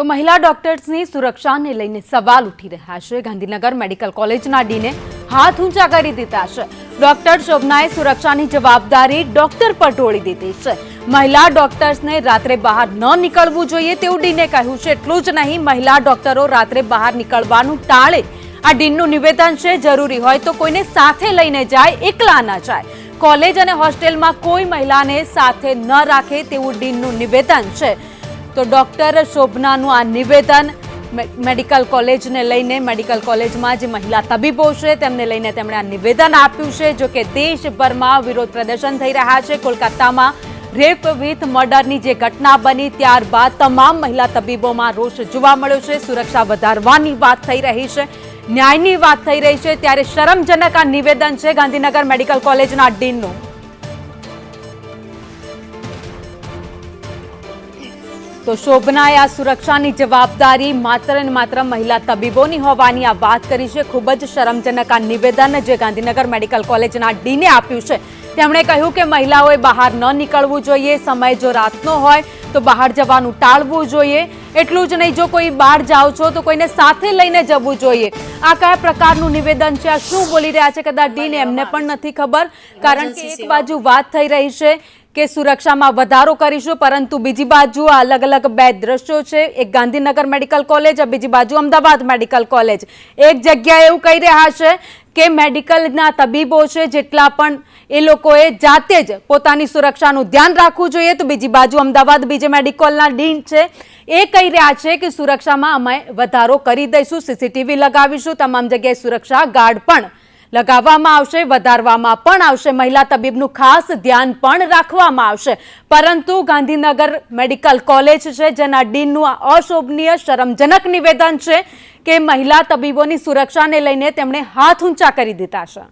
તો મહિલા ડોક્ટર્સની સુરક્ષાને લઈને સવાલ ઉઠી રહ્યા છે. ગાંધીનગર મેડિકલ કોલેજના ડીને હાથ ઊંચા કરી દીધા છે. ડોક્ટર શોભનાએ સુરક્ષાની જવાબદારી ડોક્ટર પર ઢોળી દીધી છે. મહિલા ડોક્ટર્સને રાત્રે બહાર ન નીકળવું જોઈએ તેવું ડીને કહ્યું છે. એટલું જ નહીં, મહિલા ડોક્ટરો રાત્રે બહાર નીકળવાનું ટાળે. આ ડીનનું નિવેદન છે, જરૂરી હોય તો કોઈને સાથે લઈને જાય, એકલા ન જાય. કોલેજ અને હોસ્ટેલમાં કોઈ મહિલાને સાથે ન રાખે તેવું ડીનનું નિવેદન છે. તો ડોક્ટર શોભનાનું આ નિવેદન મેડિકલ કોલેજને લઈને, મેડિકલ કોલેજમાં જે મહિલા તબીબો છે, તેમને લઈને તેમણે આ નિવેદન આપ્યું છે, જો કે દેશભરમાં વિરોધ પ્રદર્શન થઈ રહ્યા છે. કોલકાતામાં રેપ વિથ મર્ડરની જે ઘટના બની, ત્યારબાદ તમામ મહિલા તબીબોમાં રોષ જોવા મળ્યો છે. સુરક્ષા વધારવાની વાત થઈ રહી છે. ન્યાયની વાત થઈ રહી છે. ત્યારે શરમજનક આ નિવેદન છે ગાંધીનગર મેડિકલ કોલેજના ડીનનું. તો શોભનાએ આ સુરક્ષાની જવાબદારી માત્ર ને માત્ર મહિલા તબીબોની હોવાની આ વાત કરી છે. ખૂબ જ શરમજનક આ નિવેદન જે ગાંધીનગર મેડિકલ કોલેજના ડીને આપ્યું છે. તેમણે કહ્યું કે મહિલાઓએ બહાર ન નીકળવું જોઈએ સમય જો રાતનો હોય તો બહાર જવાનું ટાળવું જોઈએ. એટલું જ નહીં જો કોઈ બહાર જાઓ છો તો કોઈને સાથે લઈને જવું જોઈએ. આ કયા પ્રકારનું નિવેદન છે? આ શું બોલી રહ્યા છે? કદાચ ડીને એમને પણ નથી ખબર. કારણ કે એક બાજુ વાત થઈ રહી છે કે સુરક્ષામાં વધારો કરીશું, પરંતુ બીજી બાજુ અલગ અલગ બે દ્રશ્યો છે. એક ગાંધીનગર મેડિકલ કોલેજ બીજી બાજુ અમદાવાદ મેડિકલ કોલેજ. એક જગ્યાએ એવું કહી રહ્યા છે કે મેડિકલના તબીબો છે, જેટલા પણ એ લોકોએ જાતે જ પોતાની સુરક્ષાનું ધ્યાન રાખવું જોઈએ. તો બીજી બાજુ અમદાવાદ બીજે મેડિકલના ડીન છે. એ કહી રહ્યા છે કે સુરક્ષામાં અમે વધારો કરી દઈશું, સીસીટીવી લગાવીશું, તમામ જગ્યાએ સુરક્ષા ગાર્ડ પણ લગાવવામાં આવશે, વધારવામાં પણ આવશે. મહિલા તબીબનું ખાસ ધ્યાન પણ રાખવામાં આવશે. પરંતુ ગાંધીનગર મેડિકલ કોલેજ છે, જેના ડીનનું અશોભનીય, શરમજનક નિવેદન છે કે મહિલા તબીબોની સુરક્ષાને લઈને તેમણે હાથ ઊંચા કરી દીધા છે.